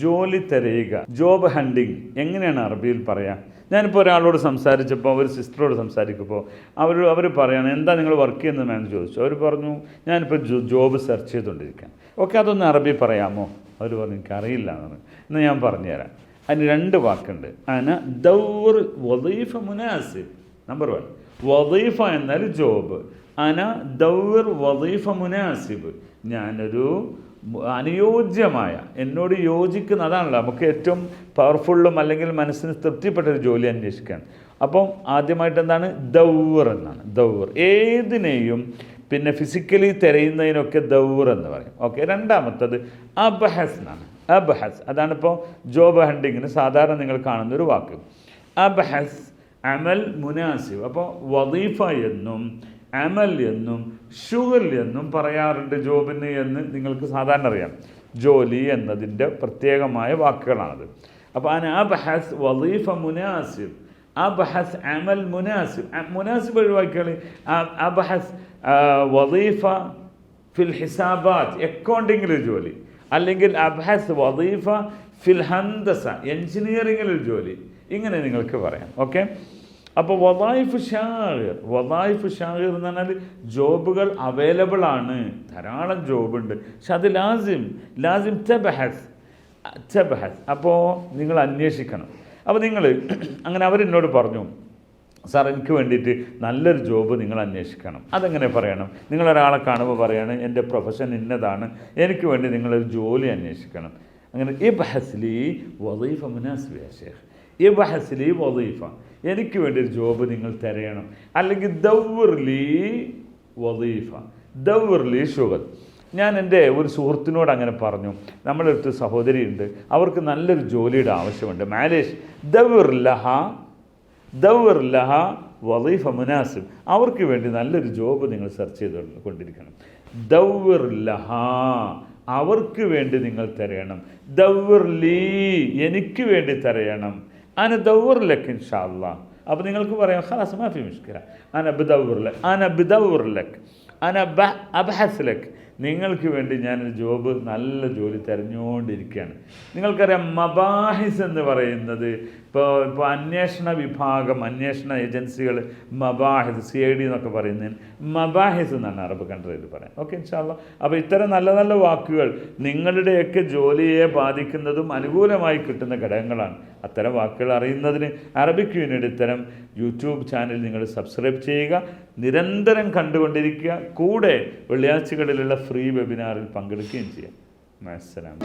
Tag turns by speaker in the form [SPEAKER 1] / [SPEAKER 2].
[SPEAKER 1] ജോലി തിരയുക. Job hunting എങ്ങനെയാണ് അറബിയിൽ പറയാ? ഞാനിപ്പോൾ ഒരാളോട് സംസാരിച്ചപ്പോൾ ഒരു സിസ്റ്ററോട് സംസാരിക്കുമ്പോൾ അവർ അവർ പറയാണ് എന്താ നിങ്ങൾ വർക്ക് ചെയ്യുന്നത് മാം എന്ന് ചോദിച്ചു. അവർ പറഞ്ഞു ഞാനിപ്പോൾ ജോബ് സെർച്ച് ചെയ്തുകൊണ്ടിരിക്കുകയാണ് ഓക്കെ അതൊന്ന് അറബി പറയാമോ? അവർ പറഞ്ഞു എനിക്കറിയില്ല എന്നാണ്. എന്നാൽ ഞാൻ പറഞ്ഞുതരാം. അതിന് രണ്ട് വാക്കുണ്ട്. അന ദൗർ വദീഫ മുനാസിബ്. നമ്പർ വൺ വദീഫ എന്നാൽ ജോബ് അന ദൗർ വദീഫ മുനാസിബ്. ഞാനൊരു അനുയോജ്യമായ എന്നോട് യോജിക്കുന്ന അതാണല്ലോ. നമുക്ക് ഏറ്റവും പവർഫുള്ളും അല്ലെങ്കിൽ മനസ്സിന് തൃപ്തിപ്പെട്ട ഒരു ജോലി അന്വേഷിക്കാൻ. അപ്പം ആദ്യമായിട്ട് എന്താണ്? ദൗർ എന്നാണ്. ദൗർ. ഏതിനെയും പിന്നെ ഫിസിക്കലി തിരയുന്നതിനൊക്കെ ദൗർ എന്ന് പറയും. ഓക്കെ രണ്ടാമത്തത് അബഹസ് എന്നാണ്. അബഹസ്. അതാണിപ്പോൾ ജോബ് ഹണ്ടിങ്ങിന് സാധാരണ നിങ്ങൾ കാണുന്ന ഒരു വാക്ക്. അബഹസ് അമൽ മുനാസിബ്. അപ്പോൾ വദീഫ എന്നും അമൽ എന്നും ഷുഗൽ എന്നും പറയാറുണ്ട് ജോബിന് എന്ന് നിങ്ങൾക്ക് സാധാരണ അറിയാം. ജോലി എന്നതിന്റെ പ്രത്യേകമായ വാക്കുകളാണത്. അപ്പോൾ അന അബഹസ് വലീഫ മുനാസിബ്. അബഹസ് അമൽ മുനാസിബ്. മുനാസിബ് ഒഴിവാക്കിയാൽ അബഹസ് വലീഫ ഫിൽ ഹിസാബാത്ത് അക്കൗണ്ടിങ്ങിൽ ഒരു ജോലി. അല്ലെങ്കിൽ അബ്ഹസ് വദീഫ ഫിൽ ഹന്ദസ എൻജിനീയറിങ്ങിൽ ഒരു ജോലി. ഇങ്ങനെ നിങ്ങൾക്ക് പറയാം. ഓക്കെ? അപ്പോൾ വദായിഫ് ഷാഹിർ വദായിഫ് ഷാഹിർ എന്ന് പറഞ്ഞാൽ ജോബുകൾ അവൈലബിൾ ആണ്. ധാരാളം ജോബുണ്ട്. പക്ഷെ അത് ലാസിം ലാസിം തെബഹസ് തെബഹസ്. അപ്പോൾ നിങ്ങൾ അന്വേഷിക്കണം. അപ്പോൾ നിങ്ങൾ അങ്ങനെ അവരെന്നോട് പറഞ്ഞു സാർ എനിക്ക് വേണ്ടിയിട്ട് നല്ലൊരു ജോബ് നിങ്ങൾ അന്വേഷിക്കണം. അതെങ്ങനെ പറയണം? നിങ്ങളൊരാളെ കാണുമ്പോൾ പറയണം എന്റെ പ്രൊഫഷൻ ഇന്നതാണ്. എനിക്ക് വേണ്ടി നിങ്ങളൊരു ജോലി അന്വേഷിക്കണം. അങ്ങനെ ഈ ബഹസ്ലി വദീഫ മുനാസിബിയ ഷേഖ് ഈ ബഹസ്ലി വദീഫ എനിക്ക് വേണ്ടി ഒരു ജോബ് നിങ്ങൾ തിരയണം. അല്ലെങ്കിൽ ദൗർലി വദീഫ ദൗർലി ഷുഗൽ ഞാൻ എന്റെ ഒരു സുഹൃത്തിനോട് അങ്ങനെ പറഞ്ഞു നമ്മുടെ സഹോദരി സഹോദരിയുണ്ട് അവർക്ക് നല്ലൊരു ജോലിയുടെ ആവശ്യമുണ്ട്. മാലേഷ് ദൗർ ലഹ ദൗർ ലഹ മുനാസിബ് അവർക്ക് വേണ്ടി നല്ലൊരു ജോബ് നിങ്ങൾ സെർച്ച് ചെയ്ത് കൊണ്ടിരിക്കണം ദൗർ ലഹ അവർക്ക് വേണ്ടി നിങ്ങൾ തരയണം. ദൗർ എനിക്ക് വേണ്ടി തിരയണം. അന ദൗർ ലക്ക് ഇൻഷാല്ല അപ്പോൾ നിങ്ങൾക്ക് പറയാം ഖലാസ് മാഫി മുഷ്കില അന ബിദൗർ ലക്ക് അന ബിദൗർ ലക്ക് അന ബ അബ്ഹസ് ലക്ക് നിങ്ങൾക്ക് വേണ്ടി ഞാനൊരു ജോബ് നല്ല ജോലി തിരഞ്ഞുകൊണ്ടിരിക്കുകയാണ് നിങ്ങൾക്കറിയാം മബാഹിസ് എന്ന് പറയുന്നത് ഇപ്പോൾ ഇപ്പോൾ അന്വേഷണ വിഭാഗം അന്വേഷണ ഏജൻസികൾ മബാഹിസ് സി ഐ ഡി എന്നൊക്കെ പറയുന്നതിന് മബാഹിസ് എന്നാണ് അറബ് കൺട്രിയിൽ പറയാം ഓക്കെ ഇൻഷാല്ല അപ്പോൾ ഇത്തരം നല്ല നല്ല വാക്കുകൾ നിങ്ങളുടെയൊക്കെ ജോലിയെ ബാധിക്കുന്നതും അനുകൂലമായി കിട്ടുന്ന ഘടകങ്ങളാണ്. അത്തരം വാക്കുകൾ അറിയുന്നതിന് അറബിക് യൂണിറ്റ് ഇത്തരം യൂട്യൂബ് ചാനൽ നിങ്ങൾ സബ്സ്ക്രൈബ് ചെയ്യുക നിരന്തരം കണ്ടുകൊണ്ടിരിക്കുക. കൂടെ വെള്ളിയാഴ്ചകളിലുള്ള ഫ്രീ വെബിനാറിൽ പങ്കെടുക്കുകയും ചെയ്യാം. അസ്സലാം